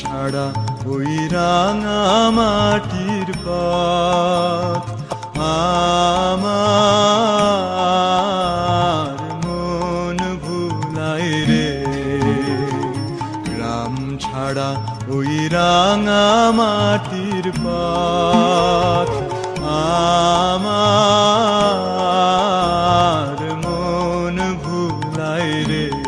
ছাড়া ওই মাটির পথ। আমার মন ভুলাই রে। গ্রাম ছাড়া ওই মাটির পথ। আমার মন ভুলাই রে।